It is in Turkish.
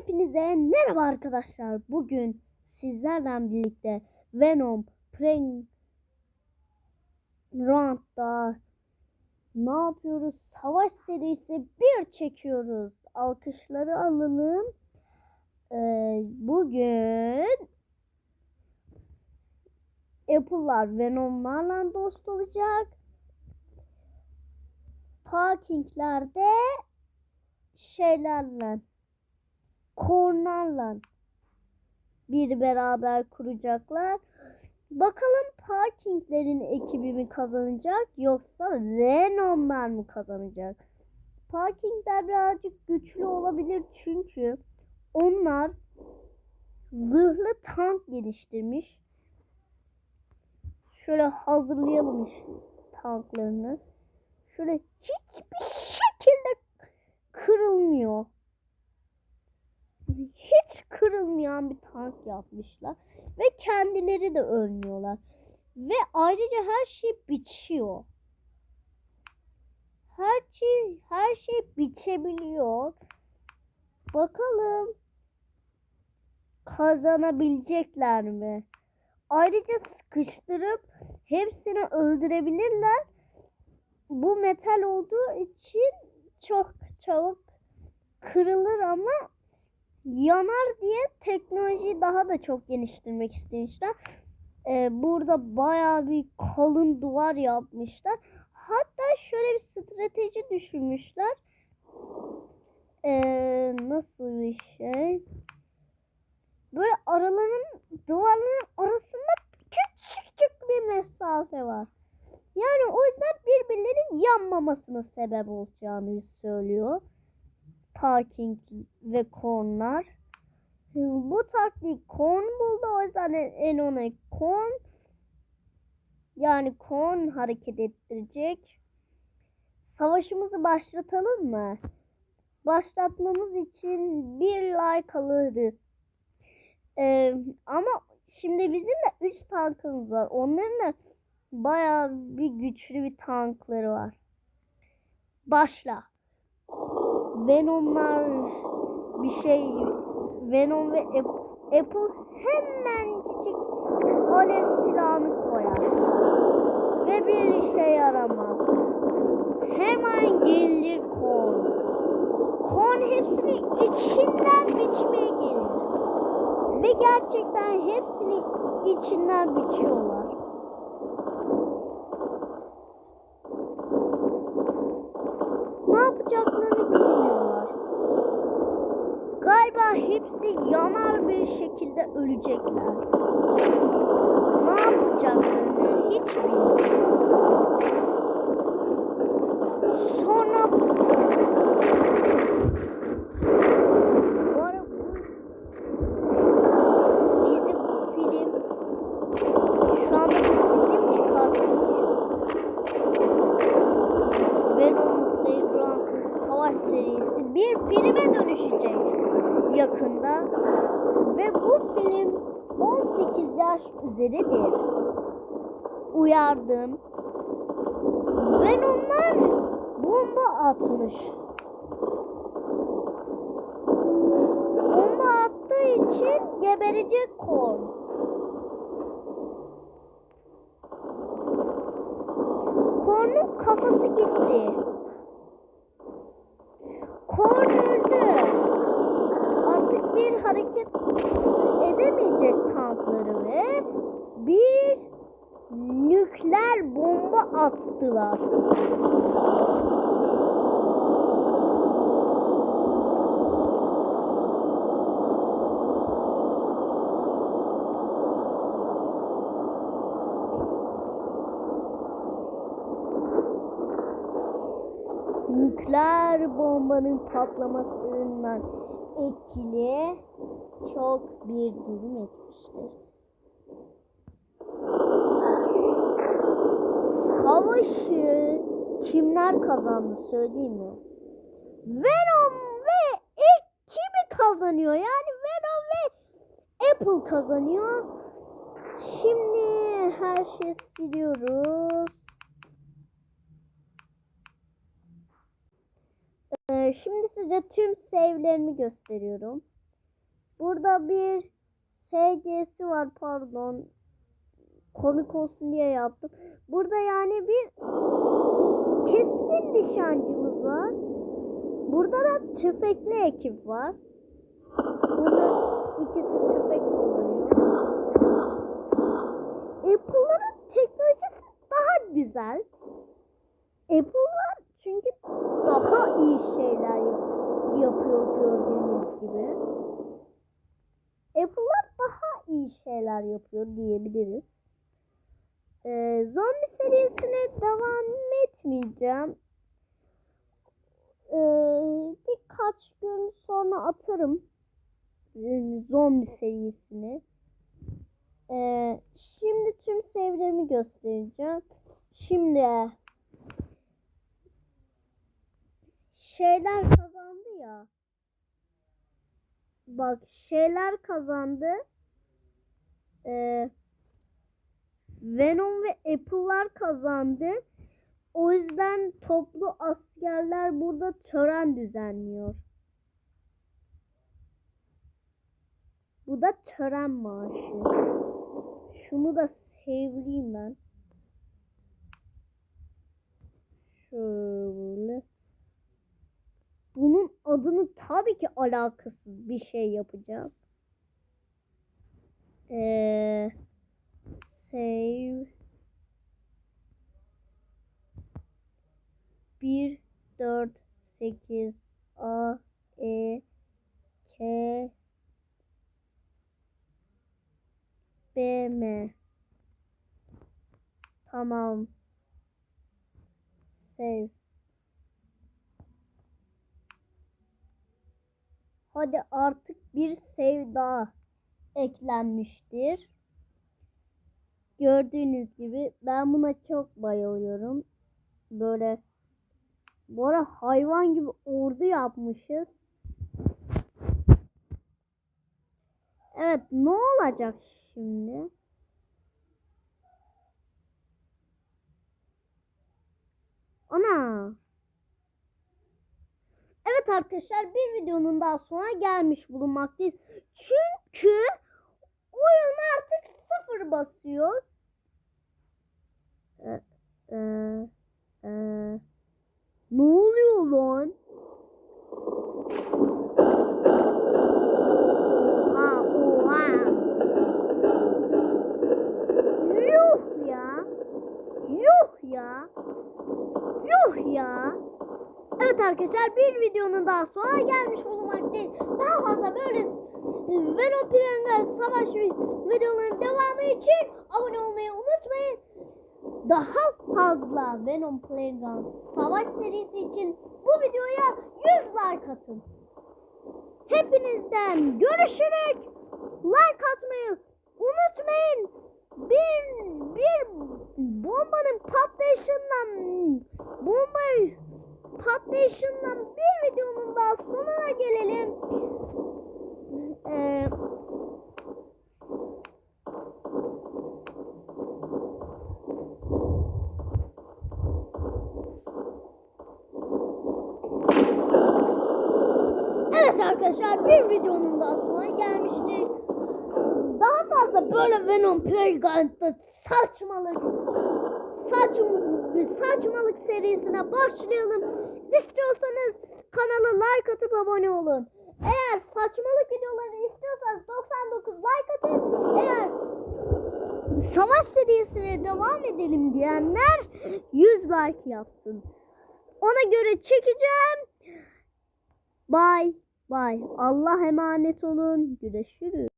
Hepinize merhaba arkadaşlar. Bugün sizlerle birlikte Venom Prank Round'da ne yapıyoruz? Savaş serisi bir çekiyoruz. Alkışları alalım. Ee, bugün Apple'lar Venom'larla dost olacak. Parkinglerde şeylerle kornarla bir beraber kuracaklar. Bakalım Parkinglerin ekibi mi kazanacak yoksa Venom'lar mı kazanacak? Parkingler birazcık güçlü olabilir çünkü onlar zırhlı tank geliştirmiş. Şöyle hazırlayalım tanklarını. Şöyle hiçbir şekilde kırılmıyor hiç kırılmayan bir tank yapmışlar. Ve kendileri de ölmüyorlar. Ve ayrıca her şey biçiyor. Her şey her şey biçebiliyor. Bakalım kazanabilecekler mi? Ayrıca sıkıştırıp hepsini öldürebilirler. Bu metal olduğu için çok çabuk kırılır ama yanar diye teknolojiyi daha da çok geliştirmek istemişler. Ee, burada bayağı bir kalın duvar yapmışlar. Hatta şöyle bir strateji düşünmüşler. Ee, nasıl bir şey? Böyle araların duvarların arasında küçük bir mesafe var. Yani o yüzden birbirlerinin yanmamasına sebep olacağını söylüyor parking ve kornlar. Bu taktik korn buldu o yüzden en ona korn yani korn hareket ettirecek. Savaşımızı başlatalım mı? Başlatmamız için bir like alırız. Ee, ama şimdi bizim de 3 tankımız var. Onların da bayağı bir güçlü bir tankları var. Başla. Venom'lar bir şey Venom ve Apple hemencik alev silahını koyar. Ve bir işe yaramaz. Hemen gelir Korn. Korn hepsini içinden biçmeye gelir. Ve gerçekten hepsini içinden biçiyorlar. Ne yapacaklarını bilmiyorlar. Galiba hepsi yanar bir şekilde ölecekler. Ne yapacaklarını hiç bilmiyorlar. Sonra serisi bir filme dönüşecek yakında. Ve bu film 18 yaş üzeridir. Uyardım. Venom'lar bomba atmış. Bomba attığı için geberecek Korn. Korn'un kafası gitti. Korn öldü. Artık bir hareket edemeyecek tankları ve bir nükleer bomba attılar. nükleer bombanın patlamasından etkili çok bir durum etmiştir. Savaşı kimler kazandı söyleyeyim mi? Venom ve ekibi kazanıyor. Yani Venom ve Apple kazanıyor. Şimdi her şeyi siliyoruz. Ee, şimdi size tüm save'lerimi gösteriyorum. Burada bir SG'si var pardon. Komik olsun diye yaptım. Burada yani bir keskin nişancımız var. Burada da tüfekli ekip var. Bunlar ikisi tüfek kullanıyor. Apple'ların teknolojisi daha güzel. Apple'lar çünkü daha iyi şeyler yap- yapıyor gördüğünüz gibi. Apple'lar daha iyi şeyler yapıyor diyebiliriz. Ee, zombi serisine devam etmeyeceğim. Ee, birkaç gün sonra atarım e, zombi serisini. Ee, şimdi tüm sevremi göstereceğim. Şimdi şeyler kazandı ya. Bak şeyler kazandı. Ee, Venom ve Apple'lar kazandı. O yüzden toplu askerler burada tören düzenliyor. Bu da tören maaşı. Şunu da seveyim ben. Şöyle. Bunun adını tabii ki alakasız bir şey yapacağım. Ee, save 1 4 8 A E K B M Tamam. Save. Hadi artık bir save daha eklenmiştir. Gördüğünüz gibi ben buna çok bayılıyorum. Böyle bu ara hayvan gibi ordu yapmışız. Evet ne olacak şimdi? Ana. Evet arkadaşlar bir videonun daha sonra gelmiş bulunmaktayız. Çünkü oyun artık sıfır basıyor. Ee, e, ne oluyor lan? Ha oha. Yuh ya. Yuh ya. Yuh ya. Evet arkadaşlar bir videonun daha sonra gelmiş bulunmaktayız. Daha fazla böyle Venom Prengal Savaş videolarının devamı için abone olmayı unutmayın. Daha fazla Venom Playground Savaş serisi için bu videoya 100 like atın. Hepinizden görüşerek like atmayı unutmayın. Bir bir bombanın patlayışından bomba patlayışından bir videonun daha sonuna gelelim. Ee, Evet arkadaşlar bir videonun daha sonuna gelmiştik. Daha fazla böyle Venom Playground'da saçmalık saçm saçmalık serisine başlayalım. İstiyorsanız kanala like atıp abone olun. Eğer saçmalık videoları istiyorsanız 99 like atın. Eğer savaş serisine devam edelim diyenler 100 like yapsın. Ona göre çekeceğim. Bye bye. Allah emanet olun. Görüşürüz.